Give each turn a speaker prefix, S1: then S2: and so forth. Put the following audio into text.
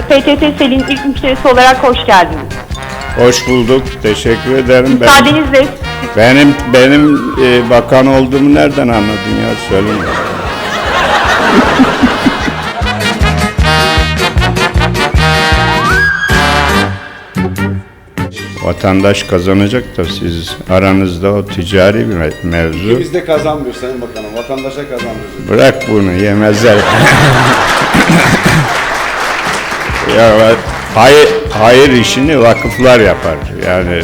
S1: PTT Selin ilk müşterisi olarak hoş geldiniz.
S2: Hoş bulduk. Teşekkür ederim. Ben,
S1: Müsaadenizle
S2: benim benim e, bakan olduğumu nereden anladın ya? Söyle. Vatandaş kazanacak da siz aranızda o ticari bir me- mevzu.
S3: Biz de kazanmıyoruz Sayın Bakanım. Vatandaşa kazanmıyoruz.
S2: Bırak bunu yemezler. ya hayır, hayır işini vakıflar yapar. Yani